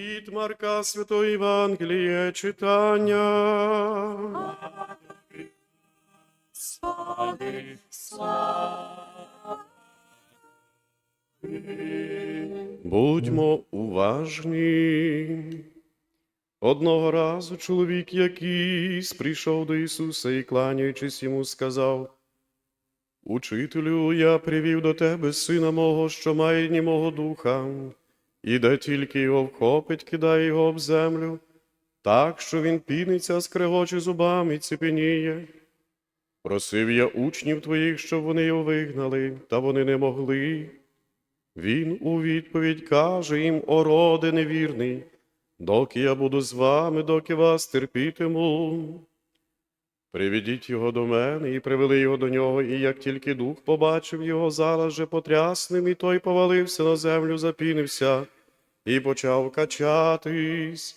Від Марка Святого Євангелія читання. Будьмо уважні. Одного разу чоловік якийсь прийшов до Ісуса і, кланяючись йому, сказав: Учителю, я привів до тебе сина мого, що має німого духа, і де тільки його вхопить, кидає його об землю, так, що він піниться, скрегоче зубами, ціпеніє. Просив я учнів твоїх, щоб вони його вигнали, та вони не могли. Він у відповідь каже їм, о роде невірний, доки я буду з вами, доки вас терпітиму. Приведіть його до мене і привели його до нього, і як тільки дух побачив його зараз же потрясним, і той повалився на землю, запінився і почав качатись.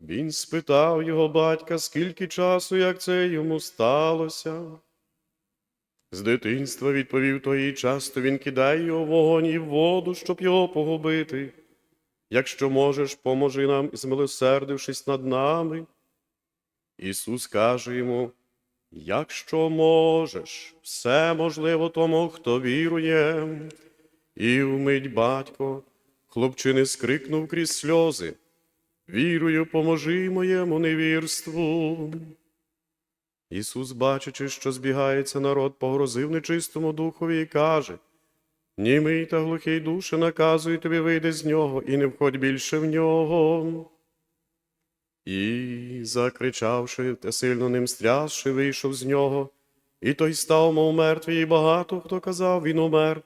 Він спитав його батька, скільки часу, як це йому сталося. З дитинства відповів той, часто він кидає його вогонь і в воду, щоб його погубити. Якщо можеш, поможи нам, змилосердившись над нами. Ісус каже йому, якщо можеш, все можливо тому, хто вірує. І вмить батько, хлопчини скрикнув крізь сльози. Вірую, поможи моєму невірству. Ісус, бачачи, що збігається народ, погрозив нечистому духові і каже: Німий та глухий душе, наказую тобі вийди з нього і не входь більше в нього. І, закричавши та сильно ним стрясши, вийшов з нього, і той став, мов мертвий, і багато хто казав, він умер.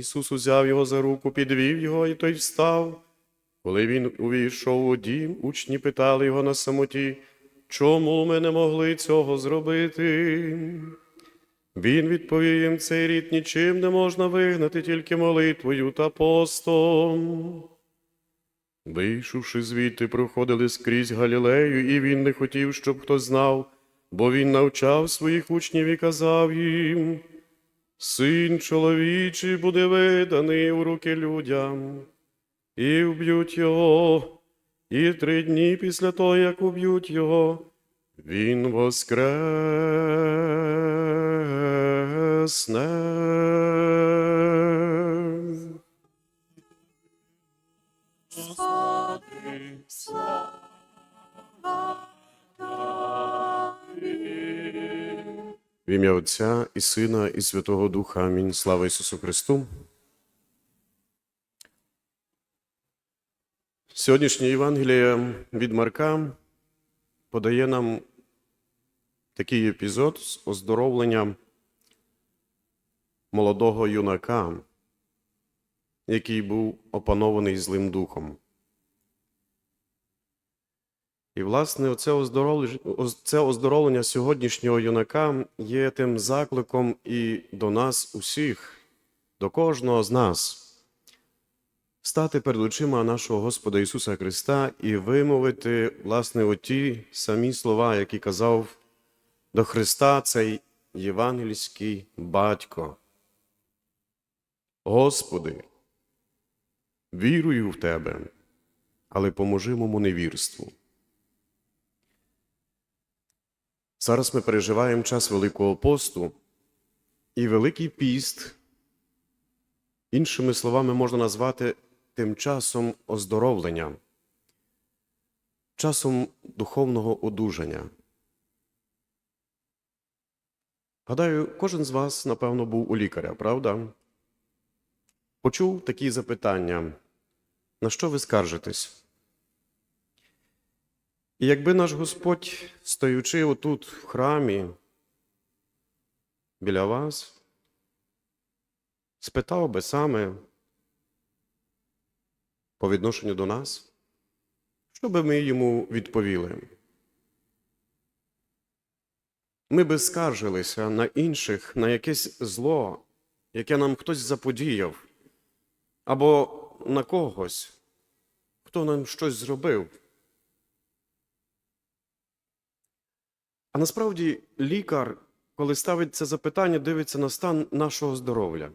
Ісус узяв його за руку, підвів його, і той встав. Коли він увійшов у дім, учні питали його на самоті, чому ми не могли цього зробити? Він відповів їм, цей рід нічим не можна вигнати, тільки молитвою та постом. Вийшовши звідти, проходили скрізь Галілею, і він не хотів, щоб хто знав, бо він навчав своїх учнів і казав їм, Син чоловічий буде виданий у руки людям, і вб'ють його, і три дні після того, як уб'ють його, він воскресне. В ім'я Отця і Сина, і Святого Духа. Амінь. Слава Ісусу Христу. Сьогоднішнє Євангеліє від Марка подає нам такий епізод з оздоровленням молодого юнака, який був опанований злим духом. І, власне, оце оздоровлення, це оздоровлення сьогоднішнього юнака є тим закликом і до нас усіх, до кожного з нас, стати перед очима нашого Господа Ісуса Христа і вимовити, власне, оті самі слова, які казав до Христа цей євангельський батько. Господи, вірую в Тебе, але поможи моєму невірству. Зараз ми переживаємо час Великого посту, і Великий піст, іншими словами, можна назвати тим часом оздоровлення, часом духовного одужання. Гадаю, кожен з вас, напевно, був у лікаря, правда? Почув такі запитання, на що ви скаржитесь? І якби наш Господь, стоючи отут в храмі біля вас, спитав би саме по відношенню до нас, що би ми йому відповіли? Ми би скаржилися на інших, на якесь зло, яке нам хтось заподіяв, або на когось, хто нам щось зробив. А насправді лікар, коли ставить це запитання, дивиться на стан нашого здоров'я.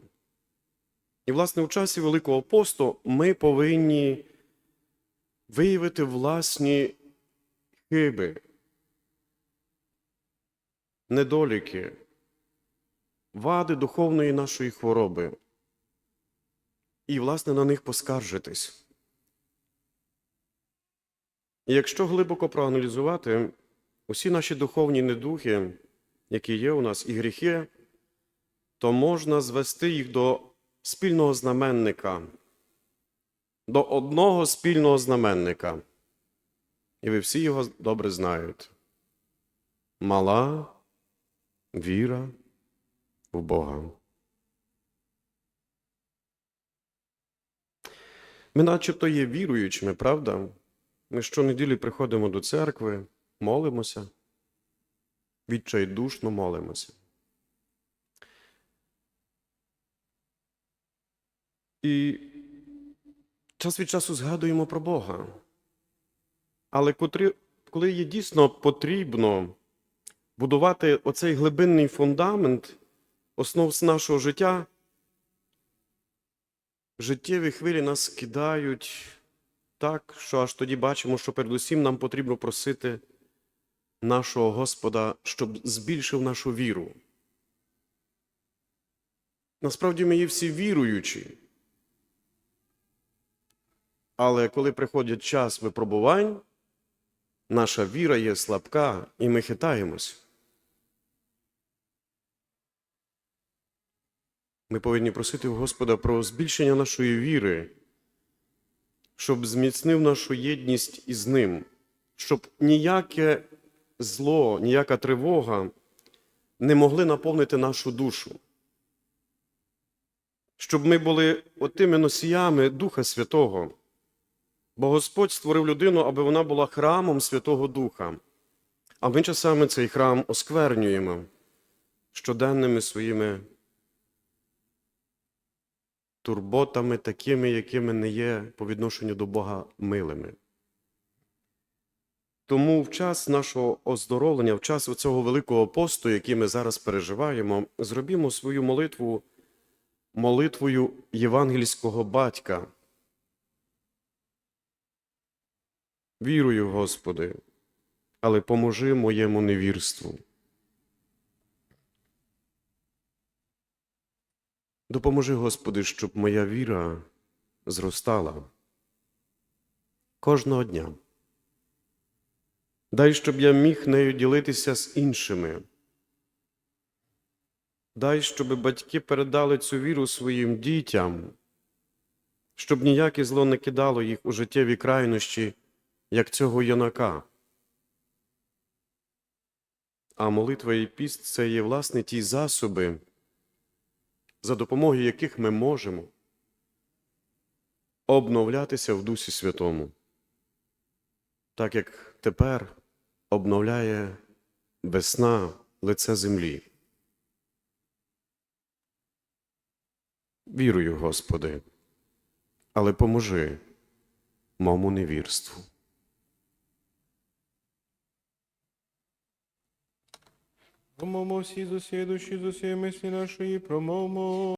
І, власне, у часі Великого посту ми повинні виявити власні хиби, недоліки, вади духовної нашої хвороби і, власне, на них поскаржитись. І якщо глибоко проаналізувати усі наші духовні недухи, які є у нас, і гріхи, то можна звести їх до спільного знаменника, до одного спільного знаменника. І ви всі його добре знаєте. Мала віра в Бога. Ми начебто є віруючими, правда? Ми щонеділі приходимо до церкви, молимося, відчайдушно молимося. І час від часу згадуємо про Бога. Але коли є дійсно потрібно будувати оцей глибинний фундамент основ нашого життя, життєві хвилі нас кидають так, що аж тоді бачимо, що передусім нам потрібно просити нашого Господа, щоб збільшив нашу віру. Насправді ми є всі віруючі. Але коли приходить час випробувань, наша віра є слабка, і ми хитаємось. Ми повинні просити у Господа про збільшення нашої віри, щоб зміцнив нашу єдність із Ним, щоб ніяке зло, ніяка тривога не могли наповнити нашу душу. Щоб ми були отими носіями Духа Святого. Бо Господь створив людину, аби вона була храмом Святого Духа. А ми часами цей храм осквернюємо щоденними своїми турботами, такими, якими не є по відношенню до Бога милими. Тому в час нашого оздоровлення, в час цього великого посту, який ми зараз переживаємо, зробімо свою молитву молитвою євангельського батька. Вірую, Господи, але поможи моєму невірству. Допоможи, Господи, щоб моя віра зростала кожного дня. Дай, щоб я міг нею ділитися з іншими. Дай, щоб батьки передали цю віру своїм дітям, щоб ніяке зло не кидало їх у життєві крайнощі, як цього юнака. А молитва і піст це є, власне, ті засоби, за допомогою яких ми можемо обновлятися в Дусі Святому, так як тепер обновляє весна лице землі. Вірую, Господи, але поможи мому невірству. Промовмо всі з усієї душі, з усієї мислі нашої, промовмо.